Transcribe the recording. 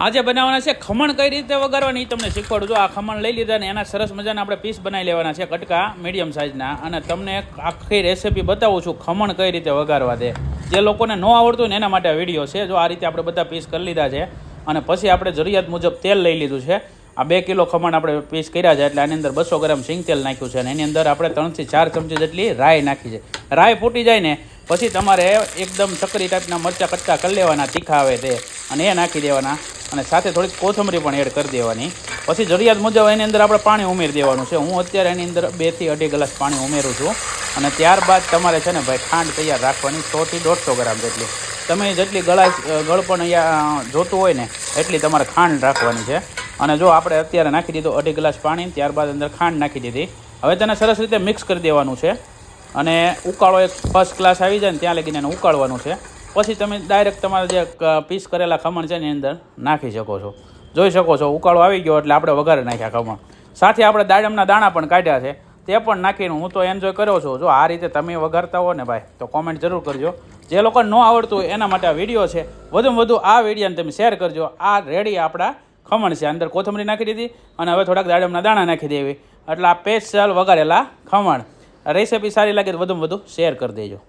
આજે બનાવવાના છે ખમણ કઈ રીતે વગાડવાની એ તમને શીખવાડું. છું આ ખમણ લઈ લીધા ને એના સરસ મજાના આપણે પીસ બનાવી લેવાના છે કટકા મીડિયમ સાઇઝના અને તમને આખી રેસીપી બતાવું છું ખમણ કઈ રીતે વગાડવા દે. જે લોકોને ન આવડતું ને એના માટે વીડિયો છે. જો આ રીતે આપણે બધા પીસ કરી લીધા છે અને પછી આપણે જરૂરિયાત મુજબ તેલ લઈ લીધું છે. આ બે કિલો ખમણ આપણે પીસ કર્યા છે એટલે આની અંદર બસો ગ્રામ સિંગ તેલ નાખ્યું છે અને એની અંદર આપણે ત્રણથી ચાર ચમચી જેટલી રાય નાખી છે. રાય ફૂટી જાય ને પછી તમારે એકદમ ચકરી ટાઈપના મરચાં કટકા કરી લેવાના, તીખા આવે તે. અને એ નાખી દેવાના. અને સાથે થોડીક કોથમરી પણ એડ કરી દેવાની. પછી જરૂરિયાત મુજબ એની અંદર આપણે પાણી ઉમેરી દેવાનું છે. હું અત્યારે એની અંદર બેથી અઢી ગ્લાસ પાણી ઉમેરું છું. અને ત્યારબાદ તમારે છે ને ભાઈ ખાંડ તૈયાર રાખવાની સોથી દોઢસો ગ્રામ જેટલી. તમે જેટલી ગળા ગળ પણ અહીંયા જોતું હોય ને, એટલી તમારે ખાંડ રાખવાની છે. અને જો આપણે અત્યારે નાખી દીધું અઢી ગ્લાસ પાણી, ત્યારબાદ અંદર ખાંડ નાખી દીધી. હવે તેને સરસ રીતે મિક્સ કરી દેવાનું છે. અને ઉકાળો એક ફર્સ્ટ ક્લાસ આવી જાય ને, ત્યાં લગીને એને ઉકાળવાનું છે. પછી તમે ડાયરેક્ટ તમારા જે પીસ કરેલા ખમણ છે એની અંદર નાખી શકો છો. જોઈ શકો છો, ઉકાળો આવી ગયો એટલે આપણે વઘારે નાખ્યા ખમણ. સાથે આપણે દાડમના દાણા પણ કાઢ્યા છે, તે પણ નાખીને હું તો એન્જોય કર્યો છું. જો આ રીતે તમે વઘારતા હો ને ભાઈ, તો કોમેન્ટ જરૂર કરજો. જે લોકોને ન આવડતું હોય એના માટે આ વીડિયો છે. વધુમાં વધુ આ વિડીયોને તમે શેર કરજો. આ રેડી આપણા ખમણ છે. અંદર કોથમરી નાખી દીધી અને હવે થોડાક દાડમના દાણા નાખી દેવી. એટલે આ સ્પેશિયલ વઘારેલા ખમણ. રેસીપી સારી લાગે તો વધુમાં વધુ શેર કરી દેજો.